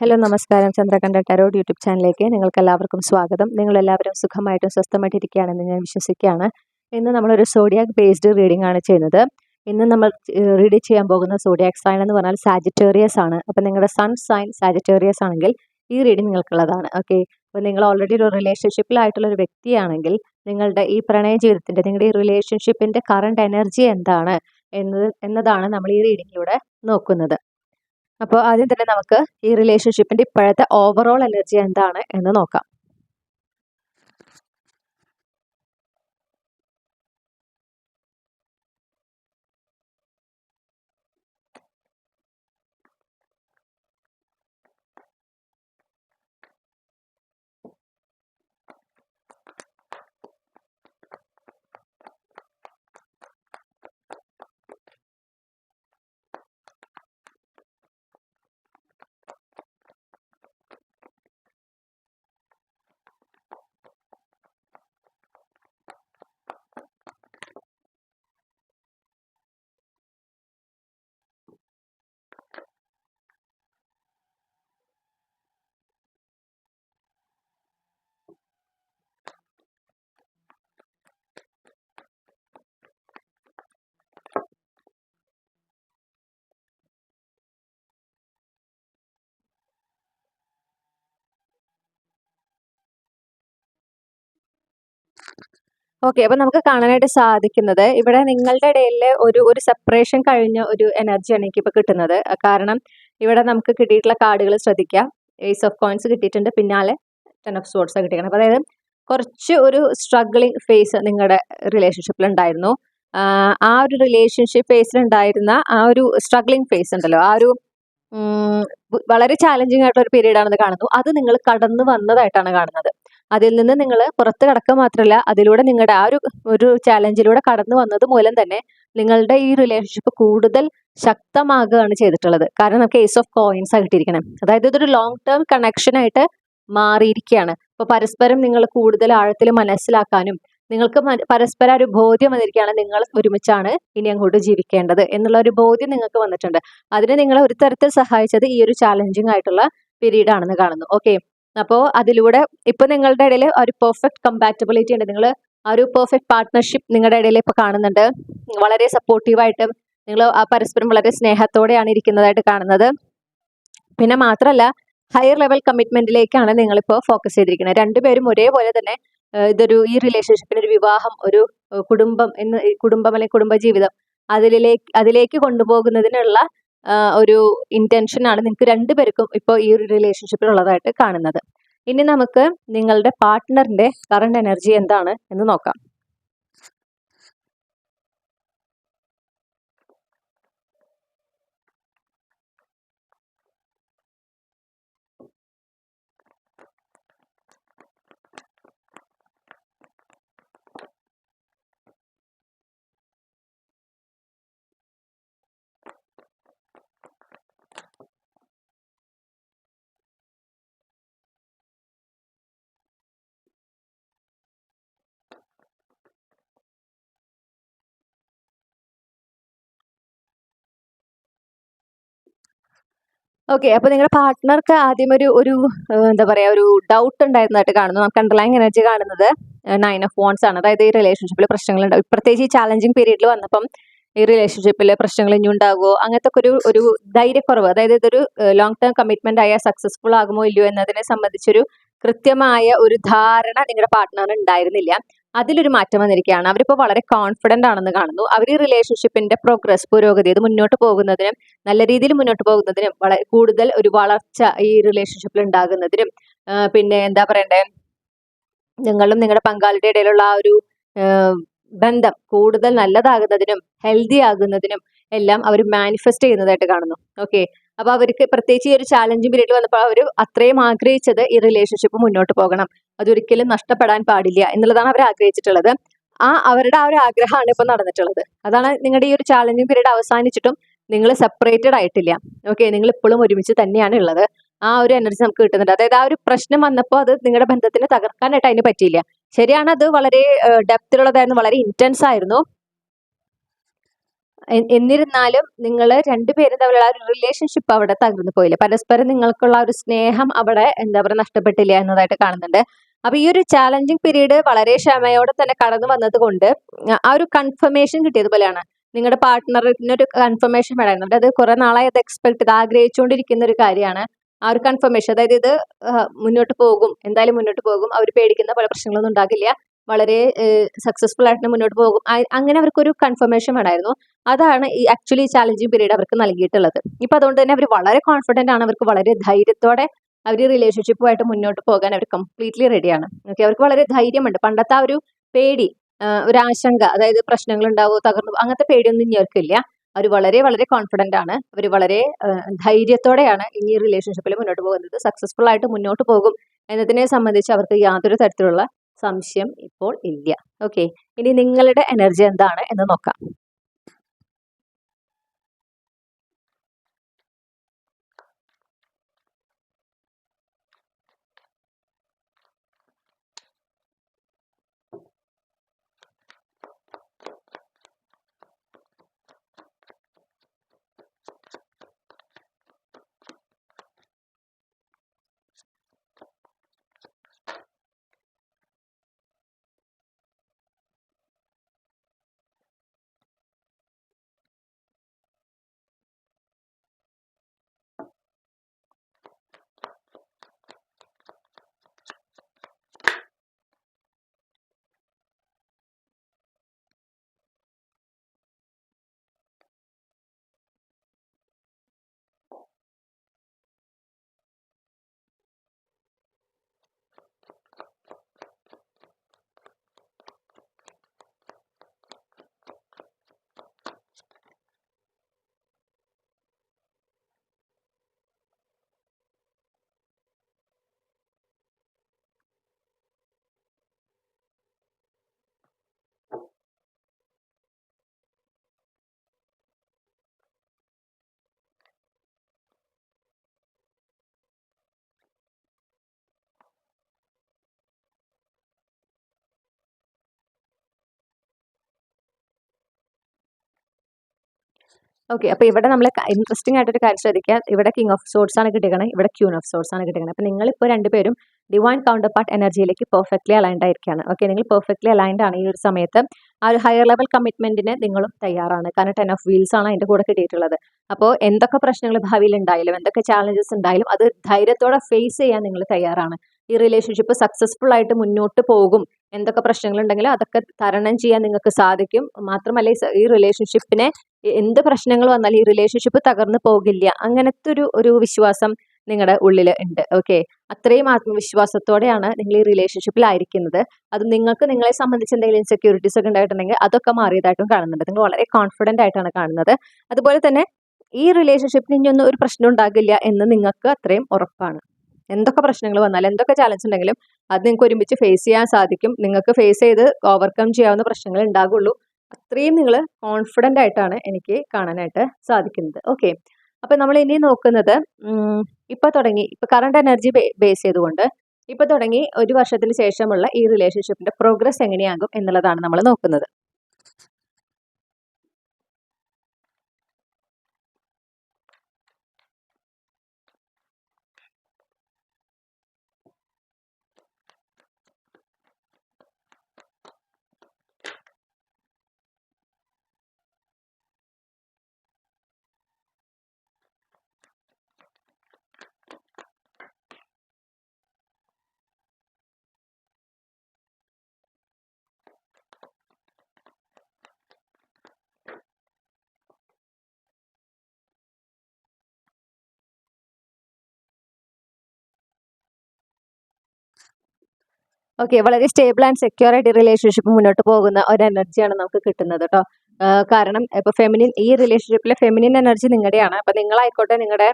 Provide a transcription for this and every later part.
Hello നമസ്കാരം. Chandrakantha tarot YouTube ചാനലിലേക്ക് നിങ്ങൾക്ക് എല്ലാവർക്കും സ്വാഗതം. നിങ്ങളെല്ലാവരും സുഖമായിട്ടും സ്വസ്ഥമായിട്ട് ഇരിക്കുകയാണെന്ന് ഞാൻ വിശ്വസിക്കുകയാണ്. ഇന്ന് നമ്മളൊരു സോഡിയാക് ബേസ്ഡ് റീഡിംഗ് ആണ് ചെയ്യുന്നത്. ഇന്ന് നമ്മൾ റീഡ് ചെയ്യാൻ പോകുന്ന സോഡിയാക് സൈൻ എന്ന് പറഞ്ഞാൽ സാജിറ്റേറിയസ് ആണ്. അപ്പോൾ നിങ്ങളുടെ സൺ സൈൻ സാജിറ്റേറിയസ് ആണെങ്കിൽ ഈ റീഡിംഗ് നിങ്ങൾക്കുള്ളതാണ്. ഓക്കെ അപ്പോൾ നിങ്ങൾ ഓൾറെഡി ഒരു റിലേഷൻഷിപ്പിലായിട്ടുള്ള ഒരു വ്യക്തിയാണെങ്കിൽ നിങ്ങളുടെ ഈ പ്രണയ ജീവിതത്തിന്റെ നിങ്ങളുടെ ഈ റിലേഷൻഷിപ്പിന്റെ കറണ്ട് എനർജി എന്താണ്? എന്നത് എന്നതാണ് നമ്മൾ ഈ റീഡിങ്ങിലൂടെ നോക്കുന്നത്. അപ്പോൾ ആദ്യം തന്നെ നമുക്ക് ഈ റിലേഷൻഷിപ്പിന്റെ ഇപ്പോഴത്തെ ഓവറോൾ എനർജി എന്താണ് എന്ന് നോക്കാം. ഓക്കെ അപ്പൊ നമുക്ക് കാണാനായിട്ട് സാധിക്കുന്നത് ഇവിടെ നിങ്ങളുടെ ഇടയിൽ ഒരു ഒരു സെപ്പറേഷൻ കഴിഞ്ഞ ഒരു എനർജിയാണ് എനിക്ക് ഇപ്പൊ കിട്ടുന്നത്. കാരണം ഇവിടെ നമുക്ക് കിട്ടിയിട്ടുള്ള കാർഡുകൾ ശ്രദ്ധിക്കാം. ഏസ് ഓഫ് കോയിൻസ് കിട്ടിയിട്ടുണ്ട്. പിന്നാലെ ടെൻ ഓഫ് സോർട്സ് കിട്ടിയാണ് അപ്പൊ അതായത് കുറച്ച് ഒരു സ്ട്രഗ്ലിംഗ് ഫേസ് നിങ്ങളുടെ റിലേഷൻഷിപ്പിൽ ഉണ്ടായിരുന്നു. ആ ഒരു റിലേഷൻഷിപ്പ് ഫേസിൽ ഉണ്ടായിരുന്ന ആ ഒരു സ്ട്രഗ്ലിംഗ് ഫേസ് ഉണ്ടല്ലോ. ആ ഒരു വളരെ ചാലഞ്ചിങ് ആയിട്ടുള്ള ഒരു പീരീഡ് ആണെന്ന് കാണുന്നു. അത് നിങ്ങൾ കടന്നു വന്നതായിട്ടാണ് കാണുന്നത്. അതിൽ നിന്ന് നിങ്ങൾ പുറത്ത് കടക്കുക മാത്രമല്ല അതിലൂടെ നിങ്ങളുടെ ആ ഒരു ഒരു ചാലഞ്ചിലൂടെ കടന്നു വന്നത് മൂലം തന്നെ നിങ്ങളുടെ ഈ റിലേഷൻഷിപ്പ് കൂടുതൽ ശക്തമാകുകയാണ് ചെയ്തിട്ടുള്ളത്. കാരണം നമുക്ക് ഏസ് ഓഫ് കോയിൻസ് ആയിട്ടിരിക്കണം അതായത് ഇതൊരു ലോങ് ടേം കണക്ഷൻ ആയിട്ട് മാറിയിരിക്കുകയാണ് അപ്പൊ പരസ്പരം നിങ്ങൾ കൂടുതൽ ആഴത്തിൽ മനസ്സിലാക്കാനും നിങ്ങൾക്ക് പരസ്പരം ഒരു ബോധ്യം വന്നിരിക്കുകയാണ് നിങ്ങൾ ഒരുമിച്ചാണ് ഇനി അങ്ങോട്ട് ജീവിക്കേണ്ടത് എന്നുള്ള ഒരു ബോധ്യം നിങ്ങൾക്ക് വന്നിട്ടുണ്ട്. അതിന് നിങ്ങളെ ഒരു തരത്തിൽ സഹായിച്ചത് ഈ ഒരു ചാലഞ്ചിങ് ആയിട്ടുള്ള പീരീഡ് ആണെന്ന് കാണുന്നു. ഓക്കെ അപ്പോൾ അതിലൂടെ ഇപ്പൊ നിങ്ങളുടെ ഇടയിൽ ഒരു പെർഫെക്റ്റ് കമ്പാറ്റബിലിറ്റി ഉണ്ട്. നിങ്ങൾ ആ ഒരു പെർഫെക്റ്റ് പാർട്ട്ണർഷിപ്പ് നിങ്ങളുടെ ഇടയിൽ ഇപ്പൊ കാണുന്നുണ്ട്. വളരെ സപ്പോർട്ടീവായിട്ട് നിങ്ങൾ പരസ്പരം വളരെ സ്നേഹത്തോടെയാണ് ഇരിക്കുന്നതായിട്ട് കാണുന്നത്. പിന്നെ മാത്രമല്ല ഹയർ ലെവൽ കമ്മിറ്റ്മെന്റിലേക്കാണ് നിങ്ങളിപ്പോൾ ഫോക്കസ് ചെയ്തിരിക്കുന്നത്. രണ്ടുപേരും ഒരേപോലെ തന്നെ ഇതൊരു ഈ റിലേഷൻഷിപ്പിന് ഒരു വിവാഹം ഒരു കുടുംബം എന്ന് കുടുംബം അല്ലെങ്കിൽ കുടുംബജീവിതം അതിലേക്ക് അതിലേക്ക് കൊണ്ടുപോകുന്നതിനുള്ള ഒരു ആണ് നിങ്ങൾക്ക് രണ്ടുപേർക്കും ഇപ്പോൾ ഈ ഒരു റിലേഷൻഷിപ്പിൽ ഉള്ളതായിട്ട് കാണുന്നത്. ഇനി നമുക്ക് നിങ്ങളുടെ പാർട്ട്ണറിന്റെ കറണ്ട് എനർജി എന്താണ് എന്ന് നോക്കാം. ഓക്കെ അപ്പൊ നിങ്ങളുടെ പാർട്ട്ണർക്ക് ആദ്യം ഒരു ഒരു എന്താ പറയാ ഒരു ഡൗട്ട് ഉണ്ടായിരുന്നതായിട്ട് കാണുന്നു. നമുക്ക് അണ്ടർലൈൻ എനർജി കാണുന്നത് നയൻ ഓഫ് വോൺസ് ആണ്. അതായത് ഈ റിലേഷൻഷിപ്പിൽ പ്രശ്നങ്ങൾ ഉണ്ടാവും പ്രത്യേകിച്ച് ഈ ചാലഞ്ചിങ് പീരീഡിൽ വന്നപ്പം ഈ റിലേഷൻഷിപ്പിൽ പ്രശ്നങ്ങൾ ഇനി ഉണ്ടാകുമോ അങ്ങനത്തെ ഒരു ഒരു ധൈര്യക്കുറവ് അതായത് ഇതൊരു ലോങ് ടേം കമ്മിറ്റ്മെന്റ് ആയാൽ സക്സസ്ഫുൾ ആകുമോ ഇല്ലയോ എന്നതിനെ സംബന്ധിച്ചൊരു കൃത്യമായ ഒരു ധാരണ നിങ്ങളുടെ പാർട്ട്ണറിന് ഉണ്ടായിരുന്നില്ല. അതിലൊരു മാറ്റം വന്നിരിക്കുകയാണ്. അവരിപ്പോൾ വളരെ കോൺഫിഡന്റ് ആണെന്ന് കാണുന്നു. അവർ ഈ റിലേഷൻഷിപ്പിന്റെ പ്രോഗ്രസ് പുരോഗതി അത് മുന്നോട്ട് പോകുന്നതിനും നല്ല രീതിയിൽ മുന്നോട്ട് പോകുന്നതിനും വളരെ കൂടുതൽ ഒരു വളർച്ച ഈ റിലേഷൻഷിപ്പിൽ ഉണ്ടാകുന്നതിനും പിന്നെ എന്താ പറയണ്ടേ? നിങ്ങളും നിങ്ങളുടെ പങ്കാളിയുടെ ഇടയിലുള്ള ആ ഒരു ബന്ധം കൂടുതൽ നല്ലതാകുന്നതിനും ഹെൽത്തി ആകുന്നതിനും എല്ലാം അവർ മാനിഫെസ്റ്റ് ചെയ്യുന്നതായിട്ട് കാണുന്നു. ഓക്കെ അപ്പൊ അവർക്ക് പ്രത്യേകിച്ച് ഈ ഒരു ചാലഞ്ചും പീരീഡ് വന്നപ്പോൾ അവർ അത്രയും ആഗ്രഹിച്ചത് ഈ റിലേഷൻഷിപ്പ് മുന്നോട്ട് പോകണം. അതൊരിക്കലും നഷ്ടപ്പെടാൻ പാടില്ല എന്നുള്ളതാണ് അവർ ആഗ്രഹിച്ചിട്ടുള്ളത്. ആ അവരുടെ ആ ഒരു ആഗ്രഹമാണ് ഇപ്പൊ നടന്നിട്ടുള്ളത്. അതാണ് നിങ്ങളുടെ ഈ ഒരു ചാലഞ്ചിങ് പീരീഡ് അവസാനിച്ചിട്ടും നിങ്ങൾ സെപ്പറേറ്റഡ് ആയിട്ടില്ല. ഓക്കെ നിങ്ങൾ ഇപ്പോഴും ഒരുമിച്ച് തന്നെയാണ് ഉള്ളത് ആ ഒരു എനർജി നമുക്ക് കിട്ടുന്നുണ്ട്. അതായത് ആ ഒരു പ്രശ്നം വന്നപ്പോൾ അത് നിങ്ങളുടെ ബന്ധത്തിന് തകർക്കാനായിട്ട് അതിന് പറ്റിയില്ല. ശരിയാണ് അത് വളരെ ഡെപ്തിലുള്ളതായിരുന്നു വളരെ ഇന്റൻസ് ആയിരുന്നു. എന്നിരുന്നാലും നിങ്ങൾ രണ്ടുപേരും തമ്മിലുള്ള ഒരു റിലേഷൻഷിപ്പ് അവിടെ തകർന്നു പോയില്ല? പരസ്പരം നിങ്ങൾക്കുള്ള ഒരു സ്നേഹം അവിടെ എന്താ പറയുക നഷ്ടപ്പെട്ടില്ല എന്നതായിട്ട് കാണുന്നുണ്ട്. അപ്പൊ ഈ ഒരു ചാലഞ്ചിങ് പീരീഡ് വളരെ ക്ഷമയോടെ തന്നെ കടന്നു വന്നത് കൊണ്ട് ആ ഒരു കൺഫർമേഷൻ കിട്ടിയതുപോലെയാണ് നിങ്ങളുടെ പാർട്ട്ണറിന് ഒരു കൺഫർമേഷൻ വേണമായിരുന്നു. അത് കുറെ നാളായി അത് എക്സ്പെക്ട് ചെയ്ത് ആഗ്രഹിച്ചുകൊണ്ടിരിക്കുന്ന ഒരു കാര്യമാണ് ആ ഒരു കൺഫർമേഷൻ അതായത് ഇത് മുന്നോട്ട് പോകും എന്തായാലും മുന്നോട്ട് പോകും അവർ പേടിക്കുന്ന പല പ്രശ്നങ്ങളൊന്നും ഉണ്ടാകില്ല. വളരെ സക്സസ്ഫുൾ ആയിട്ട് മുന്നോട്ട് പോകും. അങ്ങനെ അവർക്കൊരു കൺഫർമേഷൻ വേണമായിരുന്നു. അതാണ് ഈ ആക്ച്വലി ചാലഞ്ചിങ് പീരീഡ് അവർക്ക് നൽകിയിട്ടുള്ളത്. ഇപ്പൊ അതുകൊണ്ട് തന്നെ അവർ വളരെ കോൺഫിഡന്റ് ആണ്. അവർക്ക് വളരെ ധൈര്യത്തോടെ അവർ റിലേഷൻഷിപ്പുമായിട്ട് മുന്നോട്ട് പോകാൻ അവർ കംപ്ലീറ്റ്ലി റെഡിയാണ് ഓക്കെ അവർക്ക് വളരെ ധൈര്യമുണ്ട്. പണ്ടത്തെ ആ ഒരു പേടി ഒരു ആശങ്ക അതായത് പ്രശ്നങ്ങൾ ഉണ്ടാവുമോ തകർന്നു അങ്ങനത്തെ പേടിയൊന്നും ഇനി അവർക്കില്ല. അവർ വളരെ വളരെ കോൺഫിഡന്റ് ആണ്. അവർ വളരെ ധൈര്യത്തോടെയാണ് ഈ റിലേഷൻഷിപ്പിൽ മുന്നോട്ട് പോകുന്നത്. സക്സസ്ഫുൾ ആയിട്ട് മുന്നോട്ട് പോകും എന്നതിനെ സംബന്ധിച്ച് അവർക്ക് യാതൊരു തരത്തിലുള്ള സംശയം ഇപ്പോൾ ഇല്ല. ഓക്കെ ഇനി നിങ്ങളുടെ എനർജി എന്താണ് എന്ന് നോക്കാം. ഓക്കെ അപ്പോൾ ഇവിടെ നമ്മൾ ഇൻട്രസ്റ്റിംഗ് ആയിട്ടൊരു കാര്യം ശ്രദ്ധിക്കുക ഇവിടെ കിങ് ഓഫ് സോർട്സ് ആണ് കിട്ടിയത് ഇവിടെ ക്യൂൻ ഓഫ് സോർട്സ് ആണ് കിട്ടിയത് അപ്പോൾ നിങ്ങൾ ഇപ്പോൾ രണ്ടുപേരും ഡിവൈൻ കൗണ്ടർ പാർട്ട് എനർജിയിലേക്ക് പെർഫെക്റ്റ്ലി അലൈൻഡ് ആയിരിക്കുകയാണ് ഓക്കെ നിങ്ങൾ പെർഫെക്റ്റ്ലി അലൈൻഡ് ആണ് ഈ ഒരു സമയത്ത്. ആ ഒരു ഹയർ ലെവൽ കമ്മിറ്റ്മെന്റിന് നിങ്ങളും തയ്യാറാണ്. കാരണം ടെൻ ഓഫ് വീൽസ് ആണ് അതിന്റെ കൂടെ കിട്ടിയിട്ടുള്ളത്. അപ്പോൾ എന്തൊക്കെ പ്രശ്നങ്ങൾ ഭാവിയിൽ ഉണ്ടായാലും എന്തൊക്കെ ചാലഞ്ചസ് ഉണ്ടായാലും അത് ധൈര്യത്തോടെ ഫേസ് ചെയ്യാൻ നിങ്ങൾ തയ്യാറാണ്. ഈ റിലേഷൻഷിപ്പ് സക്സസ്ഫുൾ ആയിട്ട് മുന്നോട്ട് പോകും. എന്തൊക്കെ പ്രശ്നങ്ങൾ ഉണ്ടെങ്കിലും അതൊക്കെ തരണം ചെയ്യാൻ നിങ്ങൾക്ക് സാധിക്കും. മാത്രമല്ല ഈ റിലേഷൻഷിപ്പിനെ എന്ത് പ്രശ്നങ്ങൾ വന്നാലും ഈ റിലേഷൻഷിപ്പ് തകർന്നു പോകില്ല. അങ്ങനത്തെ ഒരു ഒരു വിശ്വാസം നിങ്ങളുടെ ഉള്ളിൽ ഉണ്ട്. ഓക്കെ അത്രയും ആത്മവിശ്വാസത്തോടെയാണ് നിങ്ങൾ ഈ റിലേഷൻഷിപ്പിലായിരിക്കുന്നത് അത് നിങ്ങൾക്ക് നിങ്ങളെ സംബന്ധിച്ച് എന്തെങ്കിലും ഇൻസെക്യൂരിറ്റീസ് ഒക്കെ ഉണ്ടായിട്ടുണ്ടെങ്കിൽ അതൊക്കെ മാറിയതായിട്ടും കാണുന്നുണ്ട്. നിങ്ങൾ വളരെ കോൺഫിഡന്റ് ആയിട്ടാണ് കാണുന്നത്. അതുപോലെ തന്നെ ഈ റിലേഷൻഷിപ്പിന് ഇനിയൊന്നും ഒരു പ്രശ്നം ഉണ്ടാകില്ല എന്ന് നിങ്ങൾക്ക് അത്രയും ഉറപ്പാണ്. എന്തൊക്കെ പ്രശ്നങ്ങൾ വന്നാലും എന്തൊക്കെ ചാലഞ്ച് ഉണ്ടെങ്കിലും അത് നിങ്ങൾക്ക് ഒരുമിച്ച് ഫേസ് ചെയ്യാൻ സാധിക്കും. നിങ്ങൾക്ക് ഫേസ് ചെയ്ത് ഓവർകം ചെയ്യാവുന്ന പ്രശ്നങ്ങൾ ഉണ്ടാകുള്ളൂ അത്രയും നിങ്ങൾ കോൺഫിഡന്റ് ആയിട്ടാണ് എനിക്ക് കാണാനായിട്ട് സാധിക്കുന്നത്. ഓക്കെ അപ്പം നമ്മൾ ഇനി നോക്കുന്നത് ഇപ്പോൾ ഇപ്പൊ തുടങ്ങി. ഇപ്പൊ കറണ്ട് എനർജി ബേസ് ചെയ്തുകൊണ്ട് ഇപ്പൊ തുടങ്ങി ഒരു വർഷത്തിന് ശേഷമുള്ള ഈ റിലേഷൻഷിപ്പിന്റെ പ്രോഗ്രസ് എങ്ങനെയാകും എന്നുള്ളതാണ് നമ്മൾ നോക്കുന്നത്. ഓക്കെ വളരെ സ്റ്റേബിൾ ആൻഡ് സെക്യൂർ ആയിട്ട് റിലേഷൻഷിപ്പ് മുന്നോട്ട് പോകുന്ന ഒരു എനർജിയാണ് നമുക്ക് കിട്ടുന്നത് കേട്ടോ കാരണം ഇപ്പൊ ഫെമിനിൻ ഈ റിലേഷൻഷിപ്പിലെ ഫെമിനിൻ എനർജി നിങ്ങളുടെയാണ്. അപ്പൊ നിങ്ങളായിക്കോട്ടെ നിങ്ങളുടെ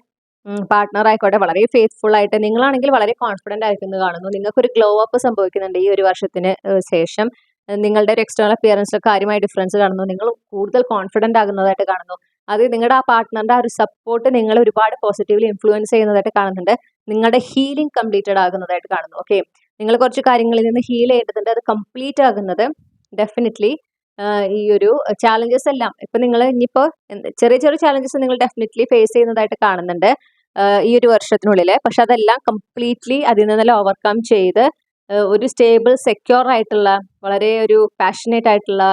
പാർട്ട്ണർ ആയിക്കോട്ടെ വളരെ ഫെയ്ത്ത്ഫുൾ ആയിട്ട് നിങ്ങളാണെങ്കിൽ വളരെ കോൺഫിഡന്റ് ആയിരിക്കുന്നു കാണുന്നു. നിങ്ങൾക്ക് ഒരു ഗ്ലോ അപ്പ് സംഭവിക്കുന്നുണ്ട് ഈ ഒരു വർഷത്തിന് ശേഷം. നിങ്ങളുടെ ഒരു എക്സ്റ്റേണൽ അപ്പിയറൻസിൽ കാര്യമായ ഡിഫറൻസ് കാണുന്നു. നിങ്ങൾ കൂടുതൽ കോൺഫിഡന്റ് ആകുന്നതായിട്ട് കാണുന്നു. അത് നിങ്ങളുടെ ആ പാർട്ട്ണറിന്റെ ആ ഒരു സപ്പോർട്ട് നിങ്ങൾ ഒരുപാട് പോസിറ്റീവ്ലി ഇൻഫ്ലുവൻസ് ചെയ്യുന്നതായിട്ട് കാണുന്നുണ്ട്. നിങ്ങളുടെ ഹീലിംഗ് കംപ്ലീറ്റഡ് ആകുന്നതായിട്ട് കാണുന്നു. ഓക്കെ. നിങ്ങൾ കുറച്ച് കാര്യങ്ങളിൽ നിന്ന് ഹീൽ ചെയ്യേണ്ടതുണ്ട്. അത് കംപ്ലീറ്റ് ആകുന്നത് ഡെഫിനറ്റ്ലി ഈ ഒരു ചാലഞ്ചസ് എല്ലാം. ഇപ്പൊ നിങ്ങൾ ഇനിയിപ്പോ ചെറിയ ചെറിയ ചാലഞ്ചസ് നിങ്ങൾ ഡെഫിനറ്റ്ലി ഫേസ് ചെയ്യുന്നതായിട്ട് കാണുന്നുണ്ട് ഈ ഒരു വർഷത്തിനുള്ളിൽ. പക്ഷെ അതെല്ലാം കംപ്ലീറ്റ്ലി അതിൽ നിന്നെല്ലാം ഓവർകം ചെയ്ത് ഒരു സ്റ്റേബിൾ സെക്യൂർ ആയിട്ടുള്ള വളരെ ഒരു പാഷനേറ്റ് ആയിട്ടുള്ള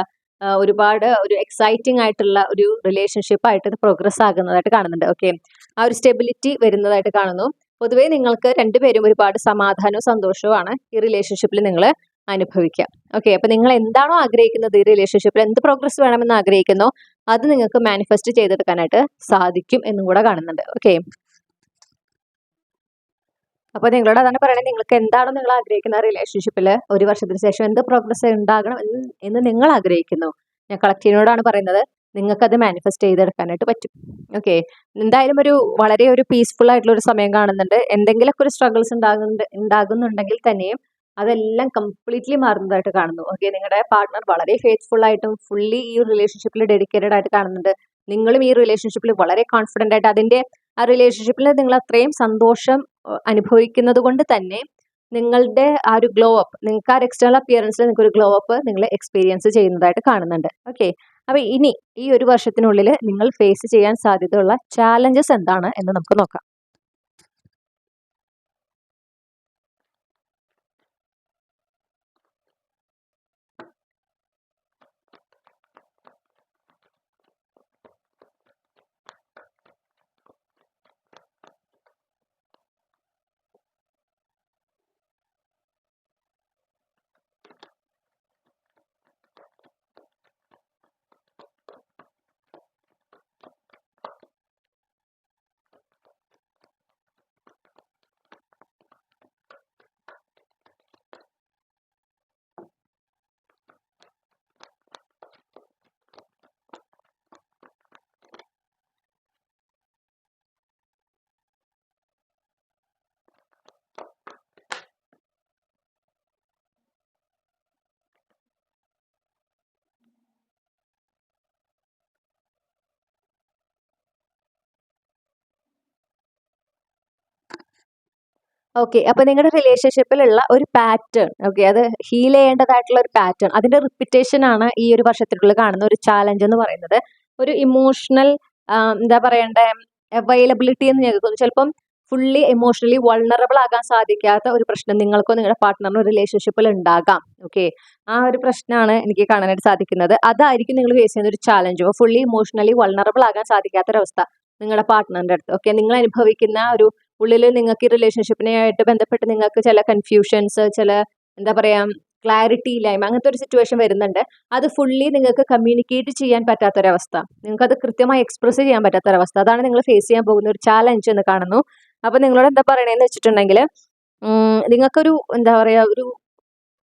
ഒരുപാട് ഒരു എക്സൈറ്റിംഗ് ആയിട്ടുള്ള ഒരു റിലേഷൻഷിപ്പ് ആയിട്ട് പ്രോഗ്രസ് ആകുന്നതായിട്ട് കാണുന്നുണ്ട്. ഓക്കെ ആ ഒരു സ്റ്റെബിലിറ്റി വരുന്നതായിട്ട് കാണുന്നു. പൊതുവേ നിങ്ങൾക്ക് രണ്ടുപേരും ഒരുപാട് സമാധാനവും സന്തോഷവുമാണ് ഈ റിലേഷൻഷിപ്പിൽ നിങ്ങൾ അനുഭവിക്കുക. ഓക്കെ അപ്പൊ നിങ്ങൾ എന്താണോ ആഗ്രഹിക്കുന്നത് ഈ റിലേഷൻഷിപ്പിൽ എന്ത് പ്രോഗ്രസ് വേണമെന്ന് ആഗ്രഹിക്കുന്നോ അത് നിങ്ങൾക്ക് മാനിഫെസ്റ്റ് ചെയ്തെടുക്കാനായിട്ട് സാധിക്കും എന്നും കൂടെ കാണുന്നുണ്ട്. ഓക്കെ അപ്പൊ നിങ്ങളോട് അതാണ് പറയുന്നത് നിങ്ങൾക്ക് എന്താണോ നിങ്ങൾ ആഗ്രഹിക്കുന്ന റിലേഷൻഷിപ്പിൽ ഒരു വർഷത്തിന് ശേഷം എന്ത് പ്രോഗ്രസ് ഉണ്ടാകണം എന്ന് നിങ്ങൾ ആഗ്രഹിക്കുന്നു. ഞാൻ കളക്റ്റീവിനോടാണ് പറയുന്നത് നിങ്ങൾക്ക് അത് മാനിഫെസ്റ്റ് ചെയ്തെടുക്കാനായിട്ട് പറ്റും. ഓക്കെ എന്തായാലും ഒരു വളരെ ഒരു പീസ്ഫുൾ ആയിട്ടുള്ള ഒരു സമയം കാണുന്നുണ്ട്. എന്തെങ്കിലുമൊക്കെ ഒരു സ്ട്രഗിൾസ് ഉണ്ടാകുന്നുണ്ട് ഉണ്ടാകുന്നുണ്ടെങ്കിൽ തന്നെയും അതെല്ലാം കംപ്ലീറ്റ്ലി മാറുന്നതായിട്ട് കാണുന്നു. ഓക്കെ നിങ്ങളുടെ പാർട്ട്ണർ വളരെ ഫെയ്ത്ത്ഫുൾ ആയിട്ടും ഫുള്ളി ഈ റിലേഷൻഷിപ്പിൽ ഡെഡിക്കേറ്റഡ് ആയിട്ട് കാണുന്നുണ്ട്. നിങ്ങളും ഈ റിലേഷൻഷിപ്പിൽ വളരെ കോൺഫിഡന്റ് ആയിട്ട് അതിന്റെ ആ റിലേഷൻഷിപ്പിൽ നിങ്ങൾ അത്രയും സന്തോഷം അനുഭവിക്കുന്നത് കൊണ്ട് തന്നെ നിങ്ങളുടെ ആ ഒരു ഗ്ലോ അപ്പ് നിങ്ങൾക്ക് ആ ഒരു എക്സ്റ്റേണൽ അപ്പിയറൻസിൽ നിങ്ങൾക്ക് ഒരു ഗ്ലോ അപ്പ് നിങ്ങൾ എക്സ്പീരിയൻസ് ചെയ്യുന്നതായിട്ട് കാണുന്നുണ്ട്. ഓക്കെ അപ്പോൾ ഇനി ഈ ഒരു വർഷത്തിനുള്ളിൽ നിങ്ങൾ ഫേസ് ചെയ്യാൻ സാധ്യതയുള്ള ചാലഞ്ചസ് എന്താണ് എന്ന് നമുക്ക് നോക്കാം. ഓക്കെ അപ്പൊ നിങ്ങളുടെ റിലേഷൻഷിപ്പിലുള്ള ഒരു പാറ്റേൺ ഓക്കെ അത് ഹീൽ ചെയ്യേണ്ടതായിട്ടുള്ള ഒരു പാറ്റേൺ അതിന്റെ റിപ്പിറ്റേഷൻ ആണ് ഈ ഒരു വർഷത്തിനുള്ളിൽ കാണുന്ന ഒരു ചാലഞ്ച് എന്ന് പറയുന്നത്. ഒരു ഇമോഷണൽ എന്താ പറയണ്ടേ അവൈലബിലിറ്റി എന്ന് ഞങ്ങൾക്ക് ചിലപ്പം ഫുള്ളി ഇമോഷണലി വൾണറബിൾ ആകാൻ സാധിക്കാത്ത ഒരു പ്രശ്നം നിങ്ങൾക്കോ നിങ്ങളുടെ പാർട്ട്ണറിനോ റിലേഷൻഷിപ്പിൽ ഉണ്ടാകാം ഓക്കെ ആ ഒരു പ്രശ്നമാണ് എനിക്ക് കാണാനായിട്ട് സാധിക്കുന്നത്. അതായിരിക്കും നിങ്ങൾ ഫേസ് ചെയ്യുന്ന ഒരു ചാലഞ്ച് ഫുള്ളി ഇമോഷണലി വൾണറബിൾ ആകാൻ സാധിക്കാത്തൊരവസ്ഥ നിങ്ങളുടെ പാർട്ട്ണറിന്റെ അടുത്ത് ഓക്കെ നിങ്ങൾ അനുഭവിക്കുന്ന ഒരു ഉള്ളിൽ നിങ്ങൾക്ക് ഈ റിലേഷൻഷിപ്പിനായിട്ട് ബന്ധപ്പെട്ട് നിങ്ങൾക്ക് ചില കൺഫ്യൂഷൻസ് ചില എന്താ പറയാ ക്ലാരിറ്റി ഇല്ലായ്മ അങ്ങനത്തെ ഒരു സിറ്റുവേഷൻ വരുന്നുണ്ട്. അത് ഫുള്ളി നിങ്ങൾക്ക് കമ്മ്യൂണിക്കേറ്റ് ചെയ്യാൻ പറ്റാത്തൊരവസ്ഥ. നിങ്ങൾക്ക് അത് കൃത്യമായി എക്സ്പ്രസ് ചെയ്യാൻ പറ്റാത്തൊരവസ്ഥ. അതാണ് നിങ്ങൾ ഫേസ് ചെയ്യാൻ പോകുന്ന ഒരു ചാലഞ്ച് എന്ന് കാണുന്നു. അപ്പോൾ നിങ്ങളോട് എന്താ പറയണേന്ന് വെച്ചിട്ടുണ്ടെങ്കിൽ നിങ്ങൾക്കൊരു എന്താ പറയാ ഒരു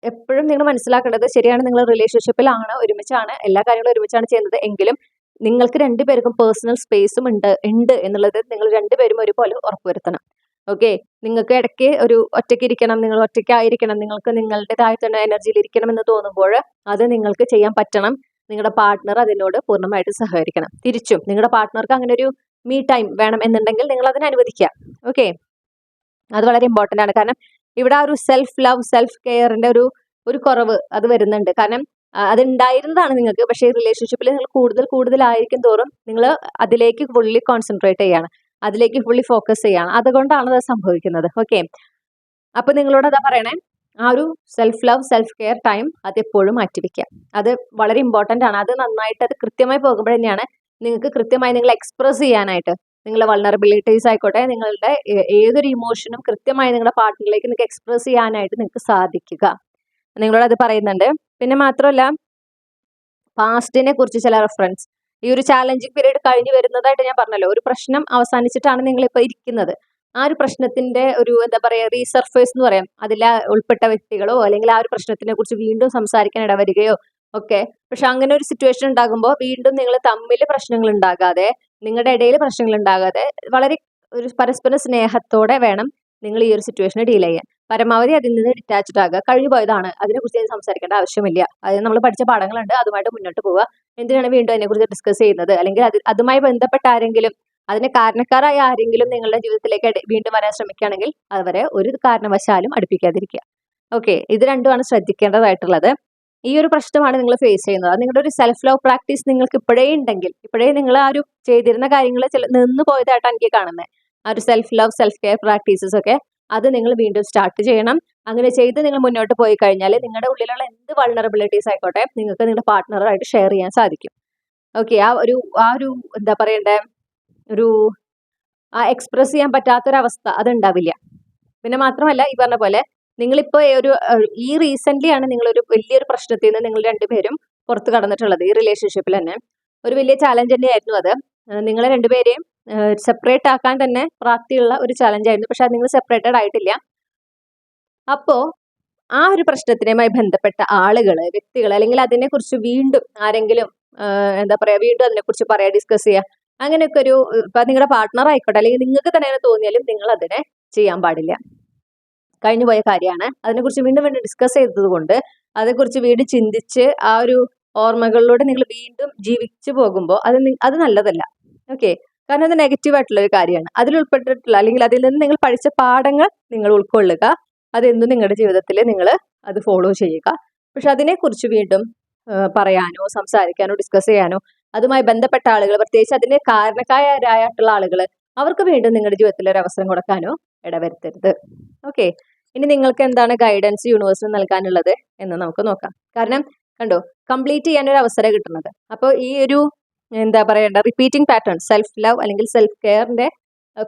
എപ്പോഴും നിങ്ങൾ മനസ്സിലാക്കേണ്ടത് ശരിയാണ് നിങ്ങൾ റിലേഷൻഷിപ്പിലാണ് ഒരുമിച്ചാണ് എല്ലാ കാര്യങ്ങളും ഒരുമിച്ചാണ് ചെയ്യുന്നത്. എങ്കിലും നിങ്ങൾക്ക് രണ്ടുപേർക്കും പേഴ്സണൽ സ്പേസും ഉണ്ട് ഉണ്ട് എന്നുള്ളത് നിങ്ങൾ രണ്ടുപേരും ഒരുപോലെ ഉറപ്പുവരുത്തണം. ഓക്കെ നിങ്ങൾക്ക് ഇടയ്ക്ക് ഒരു ഒറ്റയ്ക്ക് ഇരിക്കണം നിങ്ങൾ ഒറ്റയ്ക്കായിരിക്കണം നിങ്ങൾക്ക് നിങ്ങളുടേതായ തന്നെ എനർജിയിൽ ഇരിക്കണം എന്ന് തോന്നുമ്പോൾ അത് നിങ്ങൾക്ക് ചെയ്യാൻ പറ്റണം. നിങ്ങളുടെ പാർട്ട്ണർ അതിനോട് പൂർണമായിട്ട് സഹകരിക്കണം. തിരിച്ചും നിങ്ങളുടെ പാർട്ട്ണർക്ക് അങ്ങനെ ഒരു മീ ടൈം വേണം എന്നുണ്ടെങ്കിൽ നിങ്ങൾ അതിനെ അനുവദിക്കുക. ഓക്കെ അത് വളരെ ഇമ്പോർട്ടന്റ് ആണ്. കാരണം ഇവിടെ ആ ഒരു സെൽഫ് ലവ് സെൽഫ് കെയറിന്റെ ഒരു ഒരു കുറവ് അത് വരുന്നുണ്ട്. കാരണം അത് ഉണ്ടായിരുന്നതാണ് നിങ്ങൾക്ക്. പക്ഷേ റിലേഷൻഷിപ്പിൽ നിങ്ങൾ കൂടുതൽ കൂടുതലായിരിക്കും തോറും നിങ്ങൾ അതിലേക്ക് ഫുള്ളി കോൺസെൻട്രേറ്റ് ചെയ്യാണ്. അതിലേക്ക് ഫുള്ളി ഫോക്കസ് ചെയ്യാണ്. അതുകൊണ്ടാണ് അത് സംഭവിക്കുന്നത്. ഓക്കെ അപ്പൊ നിങ്ങളോട് അതാ പറയണേ. ആ ഒരു self love self care time അത് എപ്പോഴും മാറ്റിവെക്കുക. അത് വളരെ ഇമ്പോർട്ടന്റ് ആണ്. അത് നന്നായിട്ട് അത് കൃത്യമായി പോകുമ്പോൾ തന്നെയാണ് നിങ്ങൾക്ക് കൃത്യമായി നിങ്ങൾ എക്സ്പ്രസ് ചെയ്യാനായിട്ട് നിങ്ങളുടെ വൾണറബിലിറ്റീസ് ആയിക്കോട്ടെ നിങ്ങളുടെ ഏതൊരു ഇമോഷനും കൃത്യമായി നിങ്ങളുടെ പാർട്ടിലേക്ക് നിങ്ങൾക്ക് എക്സ്പ്രസ് ചെയ്യാനായിട്ട് നിങ്ങൾക്ക് സാധിക്കുക. നിങ്ങളോട് അത് പറയുന്നുണ്ട്. പിന്നെ മാത്രമല്ല പാസ്റ്റിനെ കുറിച്ച് ചില റെഫറൻസ് ഈ ഒരു ചാലഞ്ചിങ് പീരീഡ് കഴിഞ്ഞു വരുന്നതായിട്ട് ഞാൻ പറഞ്ഞല്ലോ ഒരു പ്രശ്നം അവസാനിച്ചിട്ടാണ് നിങ്ങൾ ഇപ്പോൾ ഇരിക്കുന്നത്. ആ ഒരു പ്രശ്നത്തിന്റെ ഒരു എന്താ പറയുക റീസർഫേസ് എന്ന് പറയാം. അതിൽ ഉൾപ്പെട്ട വ്യക്തികളോ അല്ലെങ്കിൽ ആ ഒരു പ്രശ്നത്തിനെ കുറിച്ച് വീണ്ടും സംസാരിക്കാൻ ഇടവരികയോ ഒക്കെ. പക്ഷെ അങ്ങനെ ഒരു സിറ്റുവേഷൻ ഉണ്ടാകുമ്പോൾ വീണ്ടും നിങ്ങൾ തമ്മിൽ പ്രശ്നങ്ങൾ ഉണ്ടാകാതെ നിങ്ങളുടെ ഇടയിൽ പ്രശ്നങ്ങൾ ഉണ്ടാകാതെ വളരെ ഒരു പരസ്പര സ്നേഹത്തോടെ വേണം നിങ്ങൾ ഈ ഒരു സിറ്റുവേഷനെ ഡീൽ ചെയ്യാൻ. പരമാവധി അതിൽ നിന്ന് ഡിറ്റാച്ച്ഡ് ആകുക. കഴിഞ്ഞു പോയതാണ് അതിനെക്കുറിച്ച് ഞാൻ സംസാരിക്കേണ്ട ആവശ്യമില്ല. അത് നമ്മൾ പഠിച്ച പാഠങ്ങളുണ്ട്. അതുമായിട്ട് മുന്നോട്ട് പോവുക. എന്തിനാണ് വീണ്ടും അതിനെക്കുറിച്ച് ഡിസ്കസ് ചെയ്യുന്നത്? അല്ലെങ്കിൽ അത് അതുമായി ബന്ധപ്പെട്ട ആരെങ്കിലും അതിന് കാരണക്കാരായ ആരെങ്കിലും നിങ്ങളുടെ ജീവിതത്തിലേക്ക് വീണ്ടും വരാൻ ശ്രമിക്കുകയാണെങ്കിൽ അവരെ ഒരു കാരണവശാലും അടുപ്പിക്കാതിരിക്കുക. ഓക്കെ. ഇത് രണ്ടുമാണ് ശ്രദ്ധിക്കേണ്ടതായിട്ടുള്ളത്. ഈ ഒരു പ്രശ്നമാണ് നിങ്ങൾ ഫേസ് ചെയ്യുന്നത്. അത് നിങ്ങളുടെ ഒരു സെൽഫ് ലവ് പ്രാക്ടീസ് നിങ്ങൾക്ക് ഇപ്പോഴേ ഉണ്ടെങ്കിൽ ഇപ്പോഴേ നിങ്ങൾ ആ ഒരു ചെയ്തിരുന്ന കാര്യങ്ങൾ ചില നിന്ന് പോയതായിട്ടാണ് എനിക്ക് കാണുന്നത്. ആ ഒരു self love self care practices ഒക്കെ അത് നിങ്ങൾ വീണ്ടും സ്റ്റാർട്ട് ചെയ്യണം. അങ്ങനെ ചെയ്ത് നിങ്ങൾ മുന്നോട്ട് പോയി കഴിഞ്ഞാൽ നിങ്ങളുടെ ഉള്ളിലുള്ള എന്ത് വൾണറബിലിറ്റീസ് ആയിക്കോട്ടെ നിങ്ങൾക്ക് നിങ്ങളുടെ പാർട്ട്ണറായിട്ട് ഷെയർ ചെയ്യാൻ സാധിക്കും. ഓക്കെ ആ ഒരു ആ ഒരു എന്താ പറയണ്ടേ? ഒരു ആ എക്സ്പ്രസ് ചെയ്യാൻ പറ്റാത്തൊരവസ്ഥ അതുണ്ടാവില്ല. പിന്നെ മാത്രമല്ല ഈ പറഞ്ഞ പോലെ നിങ്ങളിപ്പോൾ ഒരു ഈ റീസെന്റ്ലി ആണ് നിങ്ങളൊരു വലിയൊരു പ്രശ്നത്തിൽ നിന്ന് നിങ്ങൾ രണ്ടുപേരും പുറത്ത് കടന്നിട്ടുള്ളത് ഈ റിലേഷൻഷിപ്പിൽ തന്നെ. ഒരു വലിയ ചാലഞ്ച് തന്നെയായിരുന്നു അത്. നിങ്ങളെ രണ്ടുപേരെയും സെപ്പറേറ്റ് ആക്കാൻ തന്നെ പ്രാപ്തിയുള്ള ഒരു ചാലഞ്ച് ആയിരുന്നു. പക്ഷെ അത് നിങ്ങൾ സെപ്പറേറ്റഡ് ആയിട്ടില്ല. അപ്പോൾ ആ ഒരു പ്രശ്നത്തിനുമായി ബന്ധപ്പെട്ട ആളുകൾ വ്യക്തികൾ അല്ലെങ്കിൽ അതിനെക്കുറിച്ച് വീണ്ടും ആരെങ്കിലും എന്താ പറയാ വീണ്ടും അതിനെക്കുറിച്ച് പറയാ ഡിസ്കസ് ചെയ്യുക അങ്ങനെയൊക്കെ ഒരു ഇപ്പൊ നിങ്ങളുടെ പാർട്ട്ണർ ആയിക്കോട്ടെ അല്ലെങ്കിൽ നിങ്ങൾക്ക് തന്നെ തോന്നിയാലും നിങ്ങൾ അതിനെ ചെയ്യാൻ പാടില്ല. കഴിഞ്ഞു പോയ കാര്യമാണ്. അതിനെക്കുറിച്ച് വീണ്ടും വീണ്ടും ഡിസ്കസ് ചെയ്തത് കൊണ്ട് അതേക്കുറിച്ച് വീണ്ടും ചിന്തിച്ച് ആ ഒരു ഓർമ്മകളിലൂടെ നിങ്ങൾ വീണ്ടും ജീവിച്ചു പോകുമ്പോൾ അത് അത് നല്ലതല്ല. ഓക്കെ കാരണം അത് നെഗറ്റീവ് ആയിട്ടുള്ള ഒരു കാര്യമാണ്. അതിൽ ഉൾപ്പെട്ടിട്ടുള്ള അല്ലെങ്കിൽ അതിൽ നിന്ന് നിങ്ങൾ പഠിച്ച പാഠങ്ങൾ നിങ്ങൾ ഉൾക്കൊള്ളുക. അതെന്തും നിങ്ങളുടെ ജീവിതത്തിൽ നിങ്ങൾ അത് ഫോളോ ചെയ്യുക. പക്ഷെ അതിനെക്കുറിച്ച് വീണ്ടും പറയാനോ സംസാരിക്കാനോ ഡിസ്കസ് ചെയ്യാനോ അതുമായി ബന്ധപ്പെട്ട ആളുകൾ പ്രത്യേകിച്ച് അതിന് കാരണക്കാരായിട്ടുള്ള ആളുകൾ അവർക്ക് വീണ്ടും നിങ്ങളുടെ ജീവിതത്തിൽ ഒരു അവസരം കൊടുക്കാനോ ഇടവരുത്തരുത്. ഓക്കെ ഇനി നിങ്ങൾക്ക് എന്താണ് ഗൈഡൻസ് യൂണിവേഴ്സിന് നൽകാനുള്ളത് എന്ന് നമുക്ക് നോക്കാം. കാരണം കണ്ടോ കംപ്ലീറ്റ് ചെയ്യാൻ ഒരു അവസരം കിട്ടുന്നത്. അപ്പോൾ ഈ ഒരു എന്താ പറയേണ്ട റിപ്പീറ്റിംഗ് പാറ്റേൺ സെൽഫ് ലവ് അല്ലെങ്കിൽ സെൽഫ് കെയറിന്റെ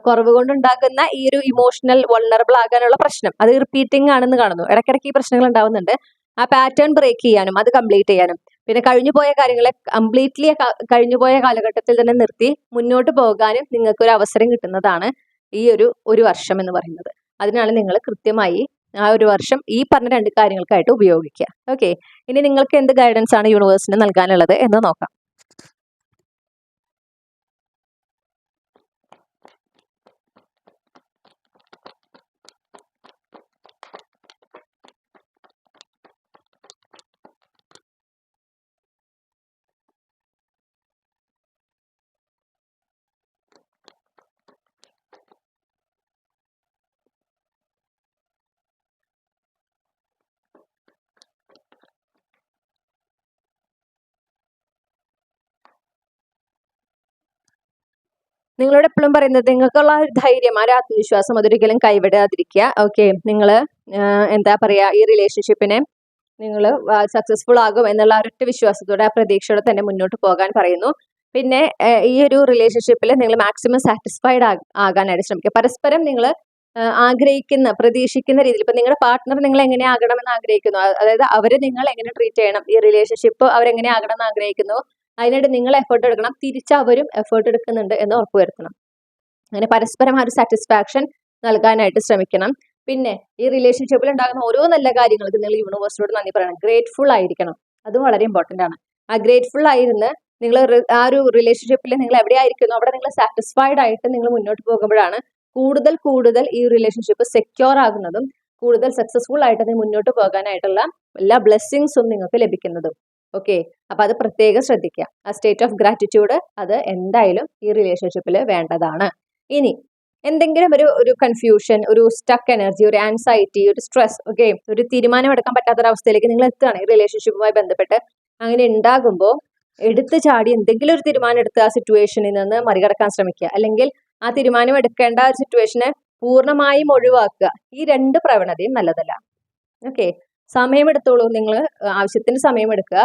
കുറവ് കൊണ്ടുണ്ടാകുന്ന ഈ ഒരു ഇമോഷണൽ വൾണറബിൾ ആകാനുള്ള പ്രശ്നം. അത് റിപ്പീറ്റിംഗ് ആണെന്ന് കാണുന്നു. ഇടയ്ക്കിടയ്ക്ക് ഈ പ്രശ്നങ്ങൾ ഉണ്ടാവുന്നുണ്ട്. ആ പാറ്റേൺ ബ്രേക്ക് ചെയ്യാനും അത് കംപ്ലീറ്റ് ചെയ്യാനും. പിന്നെ കഴിഞ്ഞു പോയ കാര്യങ്ങളെ കംപ്ലീറ്റ്ലി കഴിഞ്ഞു പോയ കാലഘട്ടത്തിൽ തന്നെ നിർത്തി മുന്നോട്ട് പോകാനും നിങ്ങൾക്ക് ഒരു അവസരം കിട്ടുന്നതാണ് ഈ ഒരു ഒരു വർഷം എന്ന് പറയുന്നത്. അതിനാണ് നിങ്ങൾ കൃത്യമായി ആ ഒരു വർഷം ഈ പറഞ്ഞ രണ്ട് കാര്യങ്ങൾക്കായിട്ട് ഉപയോഗിക്കുക. ഓക്കെ ഇനി നിങ്ങൾക്ക് എന്ത് ഗൈഡൻസ് ആണ് യൂണിവേഴ്സിന് നൽകാനുള്ളത് എന്ന് നോക്കാം. നിങ്ങളോട് എപ്പോഴും പറയുന്നത് നിങ്ങൾക്കുള്ള ധൈര്യം ആ ഒരു ആത്മവിശ്വാസം അതൊരിക്കലും കൈവിടാതിരിക്കുക. ഓക്കെ നിങ്ങൾ എന്താ പറയുക ഈ റിലേഷൻഷിപ്പിനെ നിങ്ങൾ സക്സസ്ഫുൾ ആകും എന്നുള്ള ഒരൊറ്റ വിശ്വാസത്തോടെ ആ പ്രതീക്ഷയോടെ തന്നെ മുന്നോട്ട് പോകാൻ പറയുന്നു. പിന്നെ ഈ ഒരു റിലേഷൻഷിപ്പിൽ നിങ്ങൾ മാക്സിമം സാറ്റിസ്ഫൈഡ് ആകാനായിട്ട് ശ്രമിക്കുക. പരസ്പരം നിങ്ങൾ ആഗ്രഹിക്കുന്ന പ്രതീക്ഷിക്കുന്ന രീതിയിൽ ഇപ്പൊ നിങ്ങളുടെ പാർട്ട്ണർ നിങ്ങൾ എങ്ങനെ ആകണമെന്ന് ആഗ്രഹിക്കുന്നു? അതായത് അവരെ നിങ്ങൾ എങ്ങനെ ട്രീറ്റ് ചെയ്യണം? ഈ റിലേഷൻഷിപ്പ് അവരെങ്ങനെ ആകണം എന്ന് ആഗ്രഹിക്കുന്നു? അതിനായിട്ട് നിങ്ങൾ എഫേർട്ട് എടുക്കണം. തിരിച്ച് അവരും എഫേർട്ട് എടുക്കുന്നുണ്ട് എന്ന് ഉറപ്പുവരുത്തണം. അങ്ങനെ പരസ്പരം ആ ഒരു സാറ്റിസ്ഫാക്ഷൻ നൽകാനായിട്ട് ശ്രമിക്കണം. പിന്നെ ഈ റിലേഷൻഷിപ്പിൽ ഉണ്ടാകുന്ന ഓരോ നല്ല കാര്യങ്ങൾക്കും നിങ്ങൾ യൂണിവേഴ്സിനോട് നന്ദി പറയണം. ഗ്രേറ്റ്ഫുൾ ആയിരിക്കണം. അതും വളരെ ഇമ്പോർട്ടന്റ് ആണ്. ആ ഗ്രേറ്റ്ഫുൾ ആയിരുന്ന് നിങ്ങൾ ആ ഒരു റിലേഷൻഷിപ്പിൽ നിങ്ങൾ എവിടെ ആയിരിക്കുന്നു അവിടെ നിങ്ങൾ സാറ്റിസ്ഫൈഡ് ആയിട്ട് നിങ്ങൾ മുന്നോട്ട് പോകുമ്പോഴാണ് കൂടുതൽ കൂടുതൽ ഈ റിലേഷൻഷിപ്പ് സെക്യൂർ ആകുന്നതും കൂടുതൽ സക്സസ്ഫുൾ ആയിട്ട് മുന്നോട്ട് പോകാനായിട്ടുള്ള എല്ലാ ബ്ലെസ്സിങ്സും നിങ്ങൾക്ക് ലഭിക്കുന്നതും. ഓക്കെ. അപ്പൊ അത് പ്രത്യേകം ശ്രദ്ധിക്കുക. ആ സ്റ്റേറ്റ് ഓഫ് ഗ്രാറ്റിറ്റ്യൂഡ് അത് എന്തായാലും ഈ റിലേഷൻഷിപ്പിൽ വേണ്ടതാണ്. ഇനി എന്തെങ്കിലും ഒരു ഒരു കൺഫ്യൂഷൻ ഒരു സ്റ്റക്ക് എനർജി ഒരു ആൻസൈറ്റി ഒരു സ്ട്രെസ് ഓക്കെ ഒരു തീരുമാനമെടുക്കാൻ പറ്റാത്തൊരവസ്ഥയിലേക്ക് നിങ്ങൾ എത്തുകയാണ് ഈ റിലേഷൻഷിപ്പുമായി ബന്ധപ്പെട്ട്. അങ്ങനെ ഉണ്ടാകുമ്പോൾ എടുത്തു ചാടി എന്തെങ്കിലും ഒരു തീരുമാനം എടുത്ത് ആ സിറ്റുവേഷനിൽ നിന്ന് മറികടക്കാൻ ശ്രമിക്കുക. അല്ലെങ്കിൽ ആ തീരുമാനം എടുക്കേണ്ട ഒരു സിറ്റുവേഷനെ പൂർണമായും ഒഴിവാക്കുക. ഈ രണ്ട് പ്രവണതയും നല്ലതല്ല. ഓക്കെ. സമയമെടുത്തോളൂ. നിങ്ങൾ ആവശ്യത്തിന് സമയമെടുക്കുക.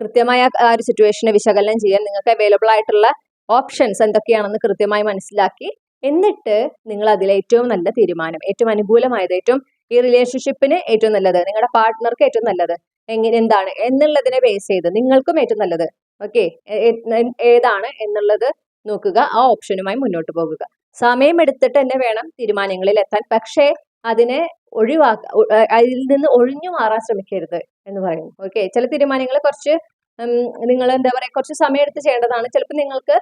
കൃത്യമായ ആ ഒരു സിറ്റുവേഷനെ വിശകലനം ചെയ്യാൻ നിങ്ങൾക്ക് അവൈലബിൾ ആയിട്ടുള്ള ഓപ്ഷൻസ് എന്തൊക്കെയാണെന്ന് കൃത്യമായി മനസ്സിലാക്കി. എന്നിട്ട് നിങ്ങൾ അതിൽ ഏറ്റവും നല്ല തീരുമാനം ഏറ്റവും അനുകൂലമായത് ഏറ്റവും ഈ റിലേഷൻഷിപ്പിന് ഏറ്റവും നല്ലത് നിങ്ങളുടെ പാർട്ട്ണർക്ക് ഏറ്റവും നല്ലത് എങ്ങനെ എന്താണ് എന്നുള്ളതിനെ ബേസ് ചെയ്ത് നിങ്ങൾക്കും ഏറ്റവും നല്ലത്. ഓക്കെ ഏതാണ് എന്നുള്ളത് നോക്കുക. ആ ഓപ്ഷനുമായി മുന്നോട്ട് പോകുക. സമയമെടുത്തിട്ട് തന്നെ വേണം തീരുമാനങ്ങളിൽ എത്താൻ. പക്ഷേ അതിനെ ഒഴിവാക്ക അതിൽ നിന്ന് ഒഴിഞ്ഞു മാറാൻ ശ്രമിക്കരുത് എന്ന് പറയുന്നു. ഓക്കെ ചില തീരുമാനങ്ങൾ കുറച്ച് നിങ്ങൾ എന്താ പറയുക കുറച്ച് സമയം എടുത്ത് ചെയ്യേണ്ടതാണ്. ചിലപ്പോൾ നിങ്ങൾക്ക്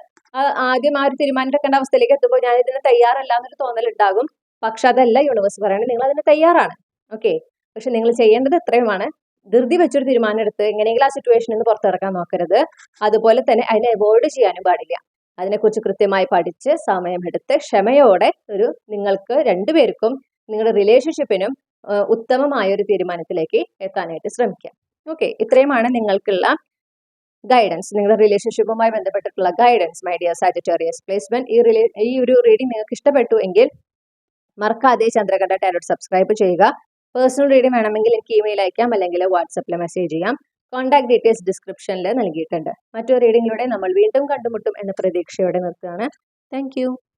ആദ്യം ആ ഒരു തീരുമാനം എടുക്കേണ്ട അവസ്ഥയിലേക്ക് എത്തുമ്പോൾ ഞാൻ ഇതിന് തയ്യാറല്ല എന്നൊരു തോന്നൽ ഉണ്ടാകും. പക്ഷെ അതല്ല യൂണിവേഴ്സ് പറയുന്നത് നിങ്ങൾ അതിന് തയ്യാറാണ്. ഓക്കെ പക്ഷെ നിങ്ങൾ ചെയ്യേണ്ടത് എത്രയുമാണ് ധൃതി വെച്ചൊരു തീരുമാനം എടുത്ത് എങ്ങനെയെങ്കിലും ആ സിറ്റുവേഷനിൽ നിന്ന് പുറത്തിറക്കാൻ നോക്കരുത്. അതുപോലെ തന്നെ അതിനെ അവോയ്ഡ് ചെയ്യാനും പാടില്ല. അതിനെക്കുറിച്ച് കൃത്യമായി പഠിച്ച് സമയമെടുത്ത് ക്ഷമയോടെ ഒരു നിങ്ങൾക്ക് രണ്ടുപേർക്കും നിങ്ങളുടെ റിലേഷൻഷിപ്പിനും ഉത്തമമായ ഒരു തീരുമാനത്തിലേക്ക് എത്താനായിട്ട് ശ്രമിക്കാം ഓക്കെ ഇത്രയുമാണ് നിങ്ങൾക്കുള്ള ഗൈഡൻസ് നിങ്ങളുടെ റിലേഷൻഷിപ്പുമായി ബന്ധപ്പെട്ടിട്ടുള്ള guidance my dear Sagittarius placement ഈ റിലേ ഈ ഒരു റീഡിംഗ് നിങ്ങൾക്ക് ഇഷ്ടപ്പെട്ടു എങ്കിൽ മറക്കാതെ ചന്ദ്രകണ്ഠ ടാരോട്ട് സബ്സ്ക്രൈബ് ചെയ്യുക. പേഴ്സണൽ റീഡിംഗ് വേണമെങ്കിൽ എനിക്ക് ഇമെയിൽ അയക്കാം അല്ലെങ്കിൽ വാട്സപ്പിൽ മെസ്സേജ് ചെയ്യാം. കോൺടാക്ട് ഡീറ്റെയിൽസ് ഡിസ്ക്രിപ്ഷനിൽ നൽകിയിട്ടുണ്ട്. മറ്റൊരു റീഡിങ്ങിലൂടെ നമ്മൾ വീണ്ടും കണ്ടുമുട്ടും എന്ന പ്രതീക്ഷയോടെ നിർത്തുകയാണ് താങ്ക്